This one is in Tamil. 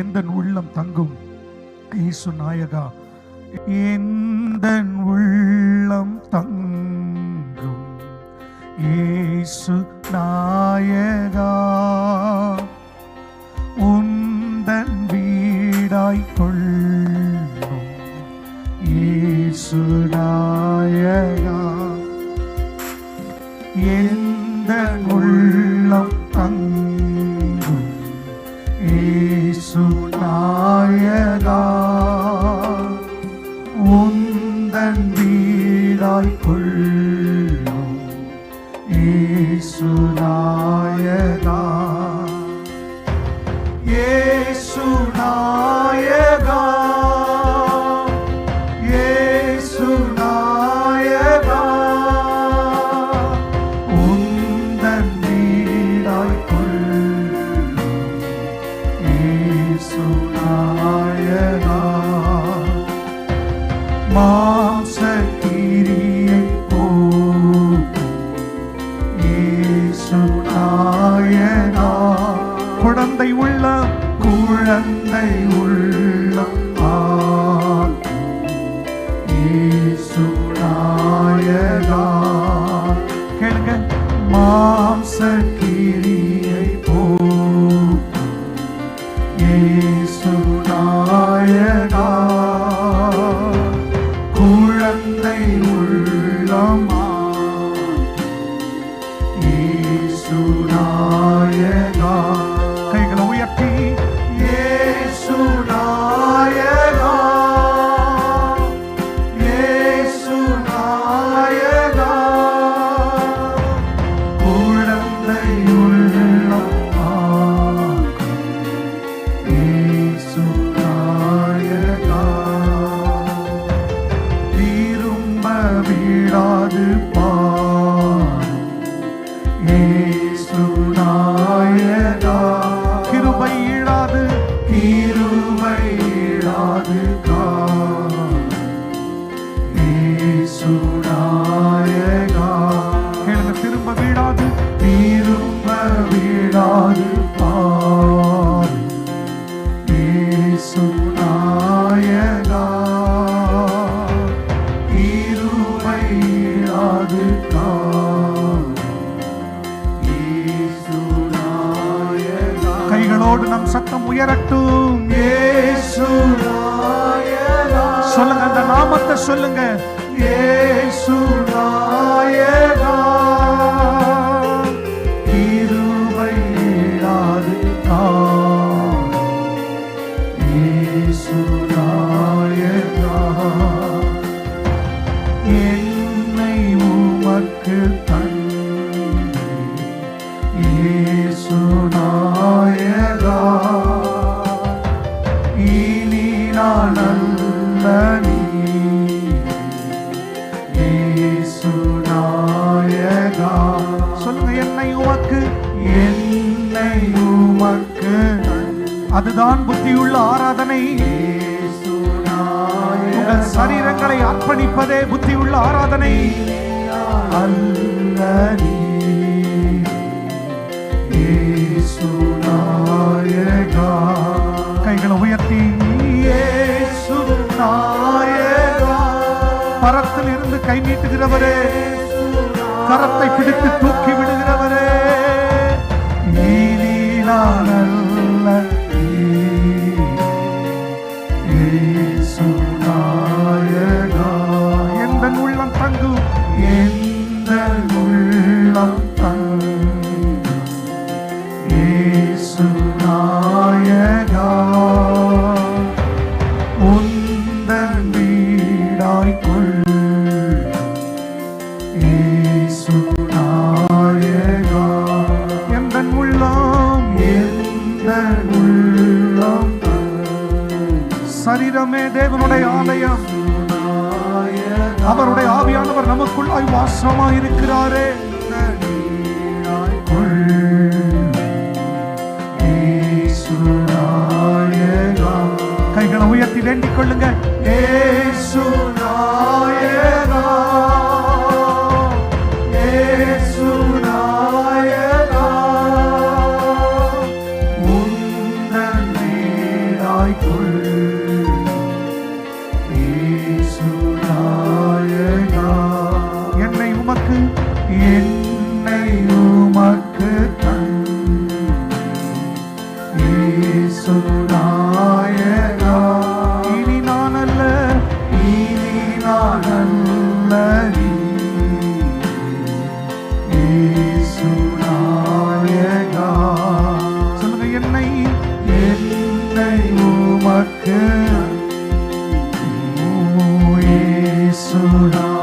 எந்த உள்ளம் தங்கும்? இயேசு நாயகா எந்த உள்ளம் தங்கும்? இயேசு நாயகா உந்தன் வீடாய் கொள்ளும். இயேசு நாயகா எந்த உள்ளம் தங்கும்? தன் வீடாய் கொள்ளும். ஈசுனா குழந்தை உள்ள குழந்தை உள்ள கைகளோடு நம் சத்தம் உயரட்டும். சொல்லுங்க அந்த நாமத்தை சொல்லுங்க. இயேசு நான் அல்ல நீ இயேசு நாயகா சொல்லுங்க என்னை உமக்கு என்னை உமக்கு அதுதான் புத்தியுள்ள ஆராதனை உங்கள் சரீரங்களை அர்ப்பணிப்பதே புத்தியுள்ள ஆராதனை. அல்ல நீ கை நீட்டுகிறவரே. கரத்தை பிடித்து தூக்கி விடுகிறவரே. நீதி சரீரமே தேவனுடைய ஆலயம். அவருடைய ஆவியானவர் நமக்குள்ளாய் வாசமா இருக்கிறாரே கைகளை உயர்த்தி வேண்டிக் கொள்ளுங்க. உந்தன் மேலாய்க்குள் சுநாயகா இனி நான் அல்ல இனி நான் அல்ல சுநாயகா சொல்லுங்க என்னை. என்னை உமக்கு. சுனா